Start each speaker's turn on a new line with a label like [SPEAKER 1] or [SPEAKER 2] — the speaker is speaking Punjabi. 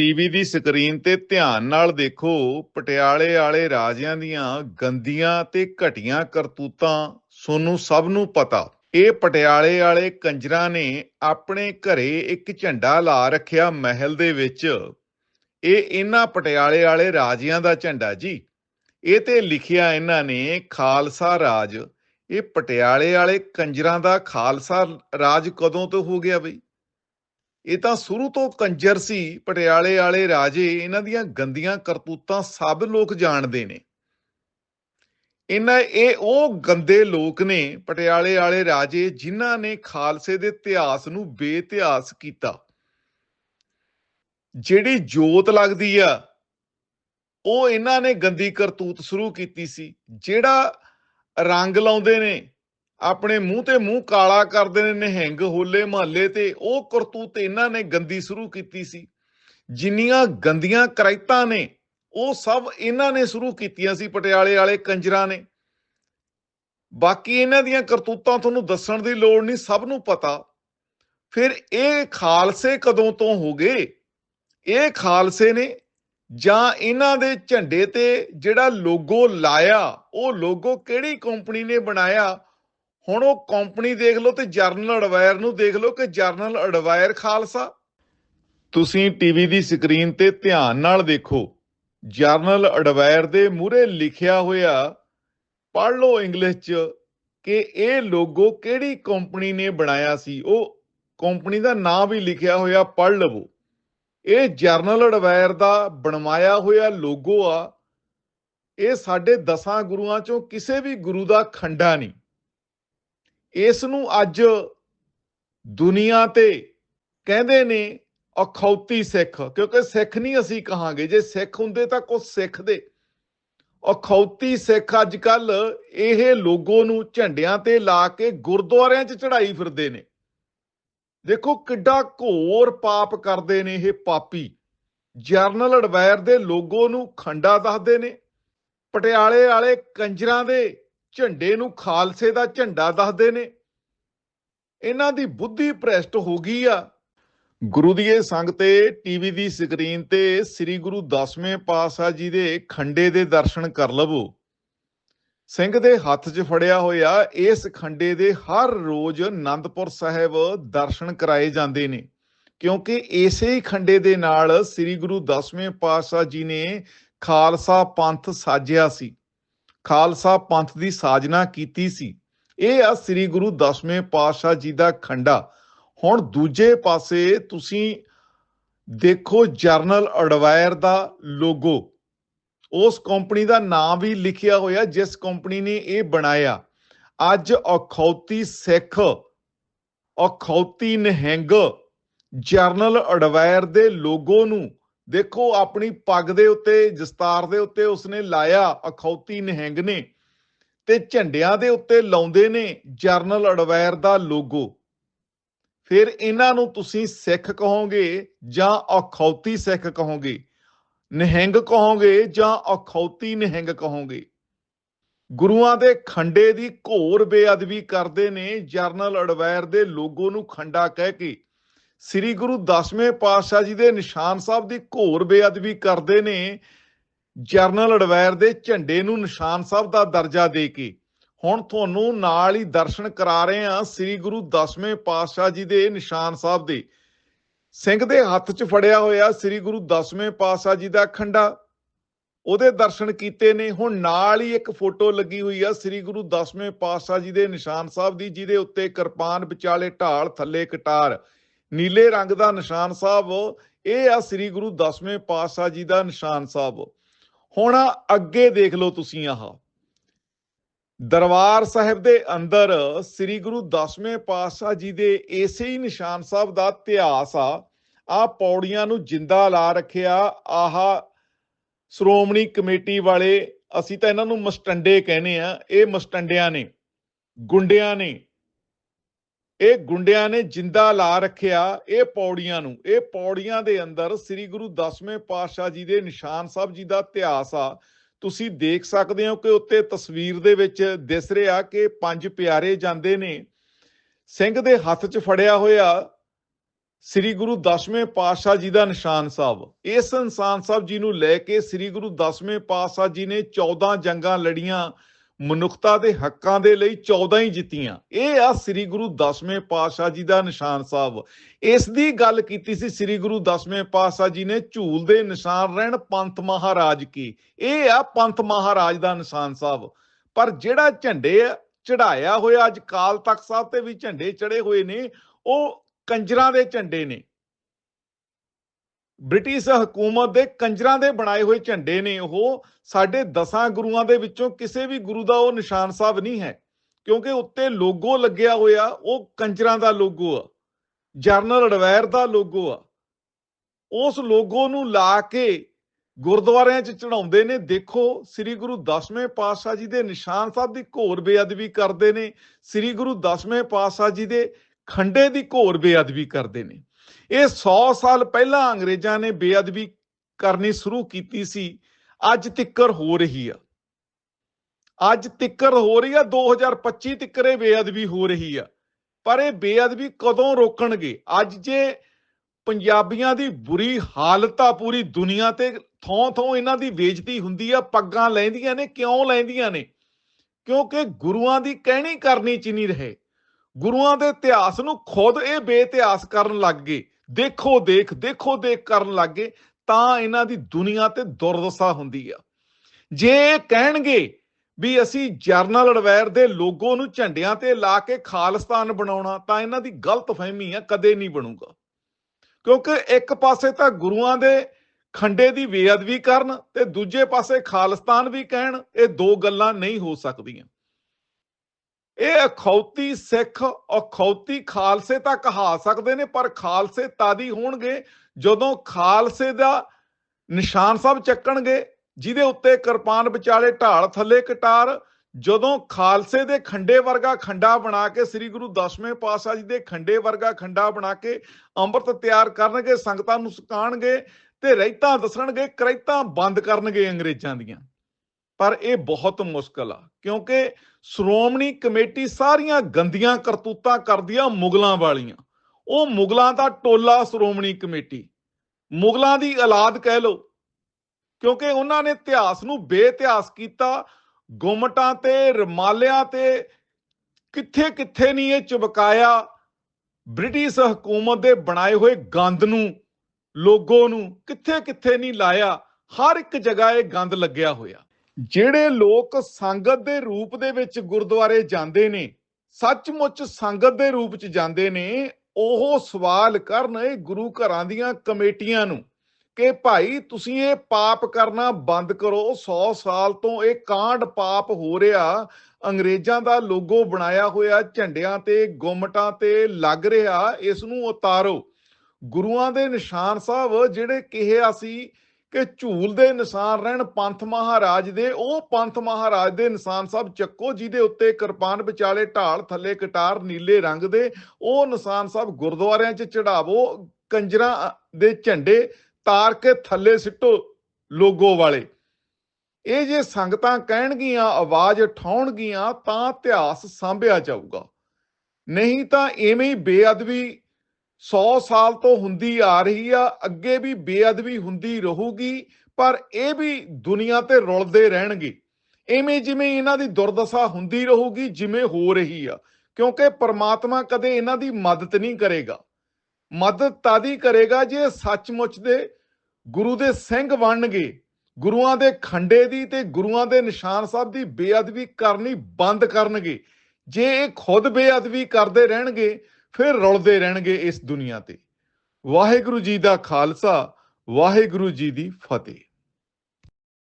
[SPEAKER 1] ਟੀਵੀ ਦੀ ਸਕਰੀਨ ਤੇ ਧਿਆਨ ਨਾਲ ਦੇਖੋ, ਪਟਿਆਲੇ ਵਾਲੇ ਰਾਜਿਆਂ ਦੀਆਂ ਗੰਦੀਆਂ ਤੇ ਘਟੀਆਂ ਕਰਤੂਤਾਂ ਸੋਨੂੰ ਸਭ ਨੂੰ ਪਤਾ। ਇਹ ਪਟਿਆਲੇ ਵਾਲੇ ਕੰਜਰਾਂ ਨੇ ਆਪਣੇ ਘਰੇ ਇੱਕ ਝੰਡਾ ਲਾ ਰੱਖਿਆ ਮਹਿਲ ਦੇ ਵਿੱਚ। ਇਹ ਇਹਨਾਂ ਪਟਿਆਲੇ ਵਾਲੇ ਰਾਜਿਆਂ ਦਾ ਝੰਡਾ ਜੀ। ਇਹ ਤੇ ਲਿਖਿਆ ਇਹਨਾਂ ਨੇ, ਖਾਲਸਾ ਰਾਜ। ਇਹ ਪਟਿਆਲੇ ਵਾਲੇ ਕੰਜਰਾਂ ਦਾ ਖਾਲਸਾ ਰਾਜ ਕਦੋਂ ਤੋਂ ਹੋ ਗਿਆ ਬਈ? ਇਹ ਤਾਂ ਸ਼ੁਰੂ ਤੋਂ ਕੰਜਰ ਸੀ, ਪਟਿਆਲੇ ਵਾਲੇ ਰਾਜੇ ਇਹਨਾਂ ਦੀਆਂ ਗੰਦੀਆਂ ਕਰਤੂਤਾਂ ਸਭ ਲੋਕ ਜਾਣਦੇ ਨੇ। ਇਹਨਾਂ, ਇਹ ਉਹ ਗੰਦੇ ਲੋਕ ਨੇ, ਪਟਿਆਲੇ ਵਾਲੇ ਰਾਜੇ ਜਿਨ੍ਹਾਂ ਨੇ ਖਾਲਸੇ ਦੇ ਇਤਿਹਾਸ ਨੂੰ ਬੇਇਤਿਹਾਸ ਕੀਤਾ। ਜਿਹੜੀ ਜੋਤ ਲੱਗਦੀ ਆ, ਉਹ ਇਹਨਾਂ ਨੇ ਗੰਦੀ ਕਰਤੂਤ ਸ਼ੁਰੂ ਕੀਤੀ ਸੀ। ਜਿਹੜਾ ਰੰਗ ਲਾਉਂਦੇ ਨੇ ਆਪਣੇ ਮੂੰਹ ਤੇ ਮੂੰਹ ਕਾਲਾ ਕਰਦੇ ਨੇ ਨਿਹੰਗ ਹੋਲੇ ਮਹੱਲੇ ਤੇ, ਉਹ ਕਰਤੂਤ ਇਹਨਾਂ ਨੇ ਗੰਦੀ ਸ਼ੁਰੂ ਕੀਤੀ ਸੀ। ਜਿੰਨੀਆਂ ਗੰਦੀਆਂ ਕਰਾਇਤਾਂ ਨੇ, ਉਹ ਸਭ ਇਹਨਾਂ ਨੇ ਸ਼ੁਰੂ ਕੀਤੀਆਂ ਸੀ ਪਟਿਆਲੇ ਵਾਲੇ ਕੰਜਰਾਂ ਨੇ। ਬਾਕੀ ਇਹਨਾਂ ਦੀਆਂ ਕਰਤੂਤਾਂ ਤੁਹਾਨੂੰ ਦੱਸਣ ਦੀ ਲੋੜ ਨਹੀਂ, ਸਭ ਨੂੰ ਪਤਾ। ਫਿਰ ਇਹ ਖਾਲਸੇ ਕਦੋਂ ਤੋਂ ਹੋ ਗਏ? ਇਹ ਖਾਲਸੇ ਨੇ ਜਾਂ ਇਹਨਾਂ ਦੇ ਝੰਡੇ ਤੇ ਜਿਹੜਾ ਲੋਗੋ ਲਾਇਆ, ਉਹ ਲੋਗੋ ਕਿਹੜੀ ਕੰਪਨੀ ਨੇ ਬਣਾਇਆ? ਹੁਣ ਉਹ ਕੰਪਨੀ ਦੇਖ ਲਓ ਤੇ ਜਰਨਲ ਅਡਵਾਇਰ ਨੂੰ ਦੇਖ ਲਓ ਕਿ ਜਰਨਲ ਅਡਵਾਇਰ ਖਾਲਸਾ। ਤੁਸੀਂ ਟੀਵੀ ਦੀ ਸਕਰੀਨ ਤੇ ਧਿਆਨ ਨਾਲ ਦੇਖੋ, ਜਰਨਲ ਅਡਵਾਇਰ ਦੇ ਮੂਹਰੇ ਲਿਖਿਆ ਹੋਇਆ, ਪੜ੍ਹ ਲਓ ਇੰਗਲਿਸ਼ 'ਚ, ਕਿ ਇਹ ਲੋਗੋ ਕਿਹੜੀ ਕੰਪਨੀ ਨੇ ਬਣਾਇਆ ਸੀ? ਉਹ ਕੰਪਨੀ ਦਾ ਨਾਮ ਵੀ ਲਿਖਿਆ ਹੋਇਆ, ਪੜ੍ਹ ਲਵੋ। ਇਹ ਜਰਨਲ ਅਡਵਾਇਰ ਦਾ ਬਣਵਾਇਆ ਹੋਇਆ ਲੋਗੋ ਆ। ਇਹ ਸਾਡੇ ਦਸਾਂ ਗੁਰੂਆਂ ਚੋਂ ਕਿਸੇ ਵੀ ਗੁਰੂ ਦਾ ਖੰਡਾ ਨਹੀਂ। ਇਸ ਨੂੰ ਅੱਜ ਦੁਨੀਆ ਤੇ ਕਹਿੰਦੇ ਨੇ ਅਖੌਤੀ ਸਿੱਖ, ਕਿਉਂਕਿ ਸਿੱਖ ਨਹੀਂ ਅਸੀਂ ਕਹਾਂਗੇ, ਜੇ ਸਿੱਖ ਹੁੰਦੇ ਤਾਂ ਕੁਝ ਸਿੱਖਦੇ ਅਖੌਤੀ ਸਿੱਖ ਅੱਜ ਕੱਲ ਇਹ ਲੋਗੋ ਨੂੰ ਝੰਡਿਆਂ ਤੇ ਲਾ ਕੇ ਗੁਰਦੁਆਰਿਆਂ 'ਚ ਚੜਾਈ ਫਿਰਦੇ ਨੇ। ਦੇਖੋ ਕਿੱਡਾ ਘੋਰ ਪਾਪ ਕਰਦੇ ਨੇ ਇਹ ਪਾਪੀ। ਜਰਨਲ ਅਡਵਾਇਰ ਦੇ ਲੋਗੋ ਨੂੰ ਖੰਡਾ ਦੱਸਦੇ ਨੇ। ਪਟਿਆਲੇ ਵਾਲੇ ਕੰਜਰਾਂ ਦੇ ਝੰਡੇ ਨੂੰ ਖਾਲਸੇ ਦਾ ਝੰਡਾ ਦੱਸਦੇ ਨੇ। ਇਹਨਾਂ ਦੀ ਬੁੱਧੀ ਭ੍ਰਸ਼ਟ ਹੋ ਗਈ ਆ। ਗੁਰੂ ਦੀ ਇਹ ਸੰਗ ਤੇ ਟੀਵੀ ਦੀ ਸਕਰੀਨ ਤੇ ਸ੍ਰੀ ਗੁਰੂ ਦਸਵੇਂ ਪਾਤਸ਼ਾਹ ਜੀ ਦੇ ਖੰਡੇ ਦੇ ਦਰਸ਼ਨ ਕਰ ਲਵੋ। ਸਿੰਘ ਦੇ ਹੱਥ 'ਚ ਫੜਿਆ ਹੋਇਆ ਇਸ ਖੰਡੇ ਦੇ ਹਰ ਰੋਜ਼ ਆਨੰਦਪੁਰ ਸਾਹਿਬ ਦਰਸ਼ਨ ਕਰਾਏ ਜਾਂਦੇ ਨੇ। ਕਿਉਂਕਿ ਇਸੇ ਹੀ ਖੰਡੇ ਦੇ ਨਾਲ ਸ੍ਰੀ ਗੁਰੂ ਦਸਵੇਂ ਪਾਤਸ਼ਾਹ ਜੀ ਨੇ ਖਾਲਸਾ ਪੰਥ ਸਾਜਿਆ ਸੀ। ਖਾਲਸਾ ਪੰਥ ਦੀ ਸਾਜਨਾ ਕੀਤੀ ਸੀ। ਇਹ ਆ ਸ੍ਰੀ ਗੁਰੂ ਦਸਵੇਂ ਪਾਤਸ਼ਾਹ ਜੀ ਦਾ ਖੰਡਾ। ਹੁਣ ਦੂਜੇ ਪਾਸੇ ਤੁਸੀਂ ਦੇਖੋ ਜਰਨਲ ਅਡਵਾਇਰ ਦਾ ਲੋਗੋ ਉਸ ਕੰਪਨੀ ਦਾ ਨਾਮ ਵੀ ਲਿਖਿਆ ਹੋਇਆ, ਜਿਸ ਕੰਪਨੀ ਨੇ ਇਹ ਬਣਾਇਆ। ਅੱਜ ਅਖੌਤੀ ਸਿੱਖ, ਅਖੌਤੀ ਨਹਿੰਗ ਜਰਨਲ ਅਡਵਾਇਰ ਦੇ ਲੋਗੋ ਨੂੰ ਦੇਖੋ, ਆਪਣੀ ਪੱਗ ਦੇ ਉੱਤੇ ਦਸਤਾਰ ਦੇ ਉੱਤੇ ਉਸਨੇ ਲਾਇਆ ਅਖੌਤੀ ਨਿਹੰਗ ਨੇ ਤੇ ਝੰਡਿਆਂ ਦੇ ਉੱਤੇ ਲਾਉਂਦੇ ਨੇ ਜਰਨਲ ਅਡਵੈਰ ਦਾ ਲੋਗੋ। ਫਿਰ ਇਹਨਾਂ ਨੂੰ ਤੁਸੀਂ ਸਿੱਖ ਕਹੋਗੇ ਜਾਂ ਅਖੌਤੀ ਸਿੱਖ ਕਹੋਗੇ? ਨਿਹੰਗ ਕਹੋਗੇ ਜਾਂ ਅਖੌਤੀ ਨਿਹੰਗ ਕਹੋਗੇ? ਗੁਰੂਆਂ ਦੇ ਖੰਡੇ ਦੀ ਘੋਰ ਬੇਅਦਬੀ ਕਰਦੇ ਨੇ ਜਰਨਲ ਅਡਵੈਰ ਦੇ ਲੋਗੋ ਨੂੰ ਖੰਡਾ ਕਹਿ ਕੇ। ਸ੍ਰੀ ਗੁਰੂ ਦਸਵੇਂ ਪਾਤਸ਼ਾਹ ਜੀ ਦੇ ਨਿਸ਼ਾਨ ਸਾਹਿਬ ਦੀ ਘੋਰ ਬੇਅਦਬੀ ਕਰਦੇ ਨੇ, ਜਰਨਲ ਅਡਵਾਇਰ ਦੇ ਝੰਡੇ ਨੂੰ ਨਿਸ਼ਾਨ ਸਾਹਿਬ ਦਾ ਦਰਜਾ ਦੇ ਕੇ। ਹੁਣ ਤੁਹਾਨੂੰ ਨਾਲ ਹੀ ਦਰਸ਼ਨ ਕਰਾ ਰਹੇ ਹਾਂ ਸ੍ਰੀ ਗੁਰੂ ਦਸਵੇਂ ਪਾਤਸ਼ਾਹ ਜੀ ਦੇ ਨਿਸ਼ਾਨ ਸਾਹਿਬ ਦੇ। ਸਿੰਘ ਦੇ ਹੱਥ 'ਚ ਫੜਿਆ ਹੋਇਆ ਸ੍ਰੀ ਗੁਰੂ ਦਸਵੇਂ ਪਾਤਸ਼ਾਹ ਜੀ ਦਾ ਖੰਡਾ। ਉਹਦੇ ਦਰਸ਼ਨ ਕੀਤੇ ਨੇ। ਹੁਣ ਨਾਲ ਹੀ ਇੱਕ ਫੋਟੋ ਲੱਗੀ ਹੋਈ ਆ ਸ੍ਰੀ ਗੁਰੂ ਦਸਵੇਂ ਪਾਤਸ਼ਾਹ ਜੀ ਦੇ ਨਿਸ਼ਾਨ ਸਾਹਿਬ ਦੀ, ਜਿਹਦੇ ਉੱਤੇ ਕਿਰਪਾਨ ਵਿਚਾਲੇ ਢਾਲ ਥੱਲੇ ਕਟਾਰ। ਨੀਲੇ ਰੰਗ ਦਾ ਨਿਸ਼ਾਨ ਸਾਹਿਬ, ਇਹ ਆ ਸ੍ਰੀ ਗੁਰੂ ਦਸਵੇਂ ਪਾਤਸ਼ਾਹ ਜੀ ਦਾ ਨਿਸ਼ਾਨ ਸਾਹਿਬ। ਹੁਣ ਅੱਗੇ ਦੇਖ ਲਓ ਤੁਸੀਂ ਆਹ। ਦਰਬਾਰ ਸਾਹਿਬ ਦੇ ਅੰਦਰ ਸ੍ਰੀ ਗੁਰੂ ਦਸਵੇਂ ਪਾਤਸ਼ਾਹ ਜੀ ਦੇ ਇਸੇ ਹੀ ਨਿਸ਼ਾਨ ਸਾਹਿਬ ਦਾ ਇਤਿਹਾਸ ਆ। ਆ ਪੌੜੀਆਂ ਨੂੰ ਜਿੰਦਾ ਲਾ ਰੱਖਿਆ, ਆਹ ਸ਼੍ਰੋਮਣੀ ਕਮੇਟੀ ਵਾਲੇ, ਅਸੀਂ ਤਾਂ ਇਹਨਾਂ ਨੂੰ ਮਸਟੰਡੇ ਕਹਿੰਦੇ ਆ, ਇਹ ਮਸਟੰਡਿਆਂ ਨੇ, ਗੁੰਡਿਆਂ ਨੇ ਇਹ ਗੁੰਡਿਆਂ ਨੇ ਜਿੰਦਾ ਲਾ ਰੱਖਿਆ ਇਹ ਪੌੜੀਆਂ ਨੂੰ। ਇਹ ਪੌੜੀਆਂ ਦੇ ਅੰਦਰ ਸ੍ਰੀ ਗੁਰੂ ਦਸਵੇਂ ਪਾਤਸ਼ਾਹ ਜੀ ਦੇ ਨਿਸ਼ਾਨ ਸਾਹਿਬ ਜੀ ਦਾ ਇਤਿਹਾਸ ਆ। ਤੁਸੀਂ ਦੇਖ ਸਕਦੇ ਹੋ ਕਿ ਉੱਤੇ ਤਸਵੀਰ ਦੇ ਵਿੱਚ ਦਿਸ ਰਿਹਾ ਕਿ ਪੰਜ ਪਿਆਰੇ ਜਾਂਦੇ ਨੇ। ਸਿੰਘ ਦੇ ਹੱਥ 'ਚ ਫੜਿਆ ਹੋਇਆ ਸ੍ਰੀ ਗੁਰੂ ਦਸਵੇਂ ਪਾਤਸ਼ਾਹ ਜੀ ਦਾ ਨਿਸ਼ਾਨ ਸਾਹਿਬ। ਇਸ ਇਨਸਾਨ ਸਾਹਿਬ ਜੀ ਨੂੰ ਲੈ ਕੇ ਸ੍ਰੀ ਗੁਰੂ ਦਸਵੇਂ ਪਾਤਸ਼ਾਹ ਜੀ ਨੇ 14 ਜੰਗਾਂ ਲੜੀਆਂ। ਮਨੁੱਖਤਾ ਦੇ ਹੱਕਾਂ ਦੇ ਲਈ 14 ਹੀ ਜਿੱਤੀਆਂ। ਇਹ ਆ ਸ੍ਰੀ ਗੁਰੂ ਦਸਵੇਂ ਪਾਤਸ਼ਾਹ ਜੀ ਦਾ ਨਿਸ਼ਾਨ ਸਾਹਿਬ। ਇਸ ਦੀ ਗੱਲ ਕੀਤੀ ਸੀ ਸ੍ਰੀ ਗੁਰੂ ਦਸਵੇਂ ਪਾਤਸ਼ਾਹ ਜੀ ਨੇ, ਝੂਲ ਦੇ ਨਿਸ਼ਾਨ ਰਹਿਣ ਪੰਥ ਮਹਾਰਾਜ ਕੀ। ਇਹ ਆ ਪੰਥ ਮਹਾਰਾਜ ਦਾ ਨਿਸ਼ਾਨ ਸਾਹਿਬ। ਪਰ ਜਿਹੜਾ ਝੰਡੇ ਚੜਾਇਆ ਹੋਇਆ ਅੱਜ ਕਾਲ ਤਖਤ ਸਾਹਿਬ ਤੇ ਵੀ ਝੰਡੇ ਚੜੇ ਹੋਏ ਨੇ, ਉਹ ਕੰਜਰਾਂ ਦੇ ਝੰਡੇ ਨੇ। ਬ੍ਰਿਟਿਸ਼ ਹਕੂਮਤ ਦੇ ਕੰਜਰਾਂ ਦੇ ਬਣਾਏ ਹੋਏ ਝੰਡੇ ਨੇ, ਉਹ ਸਾਡੇ ਦਸਾਂ ਗੁਰੂਆਂ ਦੇ ਵਿੱਚੋਂ ਕਿਸੇ ਵੀ ਗੁਰੂ ਦਾ ਉਹ ਨਿਸ਼ਾਨ ਸਾਹਿਬ ਨਹੀਂ ਹੈ, ਕਿਉਂਕਿ ਉੱਤੇ ਲੋਗੋ ਲੱਗਿਆ ਹੋਇਆ, ਉਹ ਕੰਜਰਾਂ ਦਾ ਲੋਗੋ ਆ, ਜਰਨਲ ਅਡਵੈਰ ਦਾ ਲੋਗੋ ਆ। ਉਸ ਲੋਗੋ ਨੂੰ ਲਾ ਕੇ ਗੁਰਦੁਆਰਿਆਂ 'ਚ ਚੜਾਉਂਦੇ ਨੇ, ਦੇਖੋ, ਸ੍ਰੀ ਗੁਰੂ ਦਸਵੇਂ ਪਾਤਸ਼ਾਹ ਜੀ ਦੇ ਨਿਸ਼ਾਨ ਸਾਹਿਬ ਦੀ ਘੋਰ ਬੇਅਦਬੀ ਕਰਦੇ ਨੇ, ਸ੍ਰੀ ਗੁਰੂ ਦਸਵੇਂ ਪਾਤਸ਼ਾਹ ਜੀ ਦੇ ਖੰਡੇ ਦੀ ਘੋਰ ਬੇਅਦਬੀ ਕਰਦੇ ਨੇ। ਇਹ 100 ਸਾਲ ਪਹਿਲਾਂ ਅੰਗਰੇਜ਼ਾਂ ਨੇ ਬੇਅਦਬੀ ਕਰਨੀ ਸ਼ੁਰੂ ਕੀਤੀ ਸੀ, ਅੱਜ ਤਿੱਕਰ ਹੋ ਰਹੀ ਆ। ਅੱਜ ਤਿੱਕਰ ਹੋ ਰਹੀ ਆ 2025 ਤਿੱਕਰ ਇਹ ਬੇਅਦਬੀ ਹੋ ਰਹੀ ਆ। ਪਰ ਇਹ ਬੇਅਦਬੀ ਕਦੋਂ ਰੋਕਣਗੇ? ਅੱਜ ਜੇ ਪੰਜਾਬੀਆਂ ਦੀ ਬੁਰੀ ਹਾਲਤ ਆ ਪੂਰੀ ਦੁਨੀਆ ਤੇ ਥੋਂ ਥੋਂ ਇਹਨਾਂ ਦੀ ਬੇਇੱਜ਼ਤੀ ਹੁੰਦੀ ਆ, ਪੱਗਾਂ ਲੈਂਦੀਆਂ ਨੇ, ਕਿਉਂ ਲੈਂਦੀਆਂ ਨੇ? ਕਿਉਂਕਿ ਗੁਰੂਆਂ ਦੀ ਕਹਿਣੀ ਕਰਨੀ ਚ ਨਹੀਂ ਰਹੇ। ਗੁਰੂਆਂ ਦੇ ਇਤਿਹਾਸ ਨੂੰ ਖੁਦ ਇਹ ਬੇਇਤਿਹਾਸ ਕਰਨ ਲੱਗ ਗਏ। ਦੇਖੋ, ਦੇਖ ਦੇਖੋ, ਦੇਖ ਕਰਨ ਲੱਗ ਗਏ, ਤਾਂ ਇਹਨਾਂ ਦੀ ਦੁਨੀਆ ਤੇ ਦੁਰਦਸ਼ਾ ਹੁੰਦੀ ਆ। ਜੇ ਇਹ ਕਹਿਣਗੇ ਵੀ ਅਸੀਂ ਜਰਨਲ ਅਡਵੈਰ ਦੇ ਲੋਗੋ ਨੂੰ ਝੰਡਿਆਂ ਤੇ ਲਾ ਕੇ ਖਾਲਿਸਤਾਨ ਬਣਾਉਣਾ, ਤਾਂ ਇਹਨਾਂ ਦੀ ਗਲਤ ਫਹਿਮੀ ਆ, ਕਦੇ ਨਹੀਂ ਬਣੂਗਾ। ਕਿਉਂਕਿ ਇੱਕ ਪਾਸੇ ਤਾਂ ਗੁਰੂਆਂ ਦੇ ਖੰਡੇ ਦੀ ਬੇਅਦਬੀ ਕਰਨ ਤੇ ਦੂਜੇ ਪਾਸੇ ਖਾਲਿਸਤਾਨ ਵੀ ਕਹਿਣ, ਇਹ ਦੋ ਗੱਲਾਂ ਨਹੀਂ ਹੋ ਸਕਦੀਆਂ। ਇਹ ਅਖੌਤੀ ਸਿੱਖ ਅਖੌਤੀ ਖਾਲਸੇ ਤਾਂ ਕਹਾ ਸਕਦੇ ਨੇ, ਪਰ ਖਾਲਸੇ ਤਾਦੀ ਹੋਣਗੇ ਜਦੋਂ ਖਾਲਸੇ ਦਾ ਨਿਸ਼ਾਨ ਸਾਹਿਬ ਚੱਕਣਗੇ, ਜਿਹਦੇ ਉੱਤੇ ਕਿਰਪਾਨ ਵਿਚਾਲੇ ਢਾਲ ਥੱਲੇ ਕਟਾਰ, ਜਦੋਂ ਖਾਲਸੇ ਦੇ ਖੰਡੇ ਵਰਗਾ ਖੰਡਾ ਬਣਾ ਕੇ, ਸ੍ਰੀ ਗੁਰੂ ਦਸਵੇਂ ਪਾਤਸ਼ਾਹ ਜੀ ਦੇ ਖੰਡੇ ਵਰਗਾ ਖੰਡਾ ਬਣਾ ਕੇ ਅੰਮ੍ਰਿਤ ਤਿਆਰ ਕਰਨਗੇ, ਸੰਗਤਾਂ ਨੂੰ ਸਕਾਣਗੇ ਤੇ ਰਹਿਤਾਂ ਦੱਸਣਗੇ, ਕਰੈਤਾਂ ਬੰਦ ਕਰਨਗੇ ਅੰਗਰੇਜ਼ਾਂ ਦੀਆਂ। ਪਰ ਇਹ ਬਹੁਤ ਮੁਸ਼ਕਲ ਆ, ਕਿਉਂਕਿ ਸ਼੍ਰੋਮਣੀ ਕਮੇਟੀ ਸਾਰੀਆਂ ਗੰਦੀਆਂ ਕਰਤੂਤਾਂ ਕਰਦੀ ਆ ਮੁਗਲਾਂ ਵਾਲੀਆਂ। ਉਹ ਮੁਗਲਾਂ ਦਾ ਟੋਲਾ ਸ਼੍ਰੋਮਣੀ ਕਮੇਟੀ। ਮੁਗਲਾਂ ਦੀ ਔਲਾਦ ਕਹਿ ਲਓ, ਕਿਉਂਕਿ ਉਹਨਾਂ ਨੇ ਇਤਿਹਾਸ ਨੂੰ ਬੇਇਤਿਹਾਸ ਕੀਤਾ, ਗੁਮਟਾਂ ਤੇ, ਰਮਾਲਿਆਂ ਤੇ ਕਿੱਥੇ ਕਿੱਥੇ ਨਹੀਂ ਇਹ ਚੁਬਕਾਇਆ। ਬ੍ਰਿਟਿਸ਼ ਹਕੂਮਤ ਦੇ ਬਣਾਏ ਹੋਏ ਗੰਦ ਨੂੰ, ਲੋਗੋ ਨੂੰ ਕਿੱਥੇ ਕਿੱਥੇ ਨਹੀਂ ਲਾਇਆ, ਹਰ ਇੱਕ ਜਗ੍ਹਾ ਇਹ ਗੰਦ ਲੱਗਿਆ ਹੋਇਆ। ਜਿਹੜੇ ਲੋਕ ਸੰਗਤ ਦੇ ਰੂਪ ਦੇ ਵਿੱਚ ਗੁਰਦੁਆਰੇ ਜਾਂਦੇ ਨੇ, ਸੱਚਮੁੱਚ ਸੰਗਤ ਦੇ ਰੂਪ 'ਚ ਜਾਂਦੇ ਨੇ, ਉਹ ਸਵਾਲ ਕਰਨ ਇਹ ਗੁਰੂ ਘਰਾਂ ਦੀਆਂ ਕਮੇਟੀਆਂ ਨੂੰ ਕਿ ਭਾਈ ਤੁਸੀਂ ਇਹ ਪਾਪ ਕਰਨਾ ਬੰਦ ਕਰੋ 100 ਸਾਲ ਤੋਂ ਇਹ ਕਾਂਡ ਪਾਪ ਹੋ ਰਿਹਾ, ਅੰਗਰੇਜ਼ਾਂ ਦਾ ਲੋਗੋ ਬਣਾਇਆ ਹੋਇਆ, ਝੰਡਿਆਂ ਤੇ, ਗੁੰਮਟਾਂ ਤੇ ਲੱਗ ਰਿਹਾ, ਇਸ ਨੂੰ ਉਤਾਰੋ। ਗੁਰੂਆਂ ਦੇ ਨਿਸ਼ਾਨ ਸਾਹਿਬ ਜਿਹੜੇ ਕਿਹਾ ਸੀ ਕਿ ਝੂਲ ਦੇ ਨਿਸ਼ਾਨ ਰਹਿਣ ਪੰਥ ਮਹਾਰਾਜ ਦੇ, ਉਹ ਪੰਥ ਮਹਾਰਾਜ ਦੇ ਨਿਸ਼ਾਨ ਸਾਹਿਬ ਚੱਕੋ, ਜਿਹਦੇ ਉੱਤੇ ਕਿਰਪਾਨ ਵਿਚਾਲੇ ਢਾਲ ਥੱਲੇ ਕਟਾਰ ਨੀਲੇ ਰੰਗ ਦੇ, ਉਹ ਨਿਸ਼ਾਨ ਸਾਹਿਬ ਗੁਰਦੁਆਰਿਆਂ 'ਚ ਚੜਾਵੋ ਕੰਜਰਾਂ ਦੇ ਝੰਡੇ ਤਾਰ ਕੇ ਥੱਲੇ ਸਿੱਟੋ ਲੋਗੋ ਵਾਲੇ। ਇਹ ਜੇ ਸੰਗਤਾਂ ਕਹਿਣਗੀਆਂ, ਆਵਾਜ਼ ਉਠਾਉਣਗੀਆਂ, ਤਾਂ ਇਤਿਹਾਸ ਸਾਂਭਿਆ ਜਾਊਗਾ। ਨਹੀਂ ਤਾਂ ਐਵੇਂ ਹੀ ਬੇਅਦਬੀ 100 ਸਾਲ ਤੋਂ ਹੁੰਦੀ ਆ ਰਹੀ ਆ, ਅੱਗੇ ਵੀ ਬੇਅਦਬੀ ਹੁੰਦੀ ਰਹੂਗੀ, ਪਰ ਇਹ ਵੀ ਦੁਨੀਆ ਤੇ ਰੁਲਦੇ ਰਹਿਣਗੇ। ਐਵੇਂ ਜਿਵੇਂ ਇਹਨਾਂ ਦੀ ਦੁਰਦਸ਼ਾ ਹੁੰਦੀ ਰਹੂਗੀ, ਜਿਵੇਂ ਹੋ ਰਹੀ ਆ। ਕਿਉਂਕਿ ਪਰਮਾਤਮਾ ਕਦੇ ਇਹਨਾਂ ਦੀ ਮਦਦ ਨਹੀਂ ਕਰੇਗਾ। ਮਦਦ ਤਾਦੀ ਕਰੇਗਾ ਜੇ ਸੱਚਮੁੱਚ ਦੇ ਗੁਰੂ ਦੇ ਸਿੰਘ ਬਣਨਗੇ। ਗੁਰੂਆਂ ਦੇ ਖੰਡੇ ਦੀ ਤੇ ਗੁਰੂਆਂ ਦੇ ਨਿਸ਼ਾਨ ਸਾਹਿਬ ਦੀ ਬੇਅਦਬੀ ਕਰਨੀ ਬੰਦ ਕਰਨਗੇ। ਜੇ ਇਹ ਖੁਦ ਬੇਅਦਬੀ ਕਰਦੇ ਰਹਿਣਗੇ ਫਿਰ ਰੁਲਦੇ ਰਹਿਣਗੇ ਇਸ ਦੁਨੀਆ ਤੇ। ਵਾਹਿਗੁਰੂ ਜੀ ਦਾ ਖਾਲਸਾ ਵਾਹਿਗੁਰੂ ਜੀ ਦੀ ਫਤਿਹ।